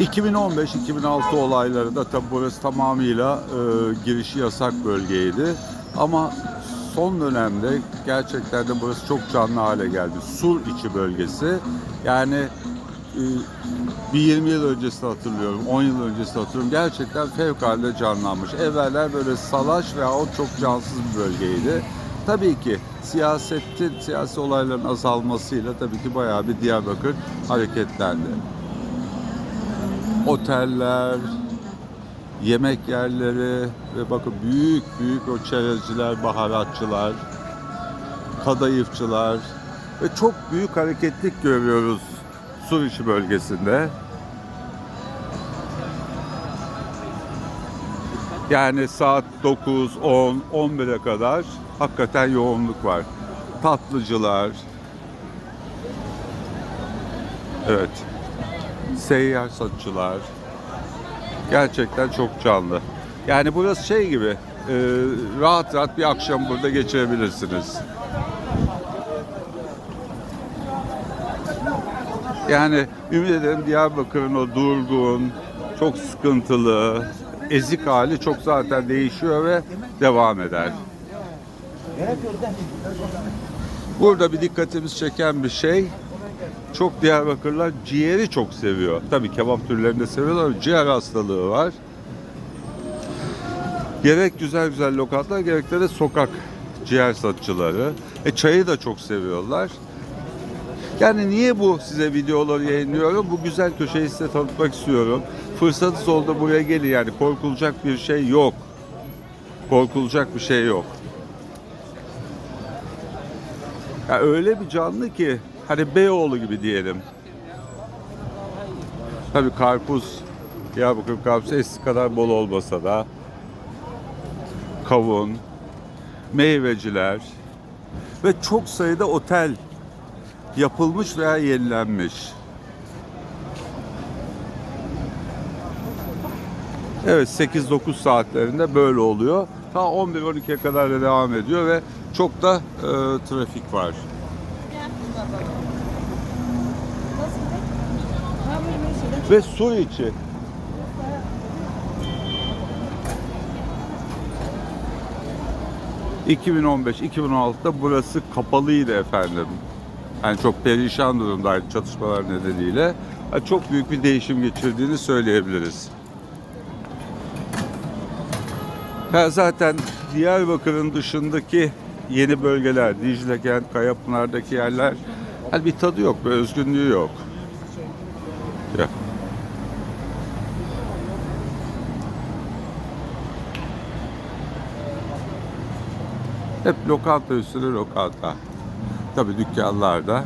2015-2006 olayları da tabi burası tamamıyla e, girişi yasak bölgeydi. Ama son dönemde gerçekten de burası çok canlı hale geldi. Sur içi bölgesi. Yani e, bir 20 yıl öncesini hatırlıyorum, 10 yıl öncesini hatırlıyorum. Gerçekten fevkalade canlanmış. Evveller böyle salaş veya o çok cansız bir bölgeydi. Tabii ki siyasetin, siyasi olayların azalmasıyla tabii ki bayağı bir Diyarbakır hareketlendi. Oteller, yemek yerleri ve bakın büyük büyük o çerezciler, baharatçılar, kadayıfçılar ve çok büyük hareketlik görüyoruz Suriçi bölgesinde. Yani saat 9, 10, 11'e kadar hakikaten yoğunluk var. Tatlıcılar. Evet. Seyyar satçılar. Gerçekten çok canlı. Yani burası şey gibi e, rahat rahat bir akşam burada geçirebilirsiniz. Yani ümit ederim Diyarbakır'ın o durgun, çok sıkıntılı, ezik hali çok zaten değişiyor ve devam eder. Burada bir dikkatimiz çeken bir şey, çok Diyarbakırlılar ciğeri çok seviyor. Tabii kebap türlerini de seviyorlar ama ciğer hastalığı var. Gerek güzel güzel lokantalar gerek de, de sokak ciğer satçıları. E çayı da çok seviyorlar. Yani niye bu size videoları yayınlıyorum? Bu güzel köşeyi size tanıtmak istiyorum. Fırsatınız oldu buraya gelin yani korkulacak bir şey yok. Korkulacak bir şey yok. Ya öyle bir canlı ki hani Beyoğlu gibi diyelim. Tabii karpuz, Diyarbakır karpuz eski kadar bol olmasa da kavun, meyveciler ve çok sayıda otel yapılmış veya yenilenmiş. Evet 8-9 saatlerinde böyle oluyor. Ta 11-12'ye kadar da devam ediyor ve çok da e, trafik var. Ve su içi. ...2015-2016'da burası kapalıydı efendim. Yani çok perişan durumdaydı çatışmalar nedeniyle. Yani çok büyük bir değişim geçirdiğini söyleyebiliriz. Ya zaten Diyarbakır'ın dışındaki yeni bölgeler, Dicle Kent, Kayapınar'daki yerler hani bir tadı yok, bir özgünlüğü yok. Ya. Hep lokanta üstüne lokanta. Tabii dükkanlarda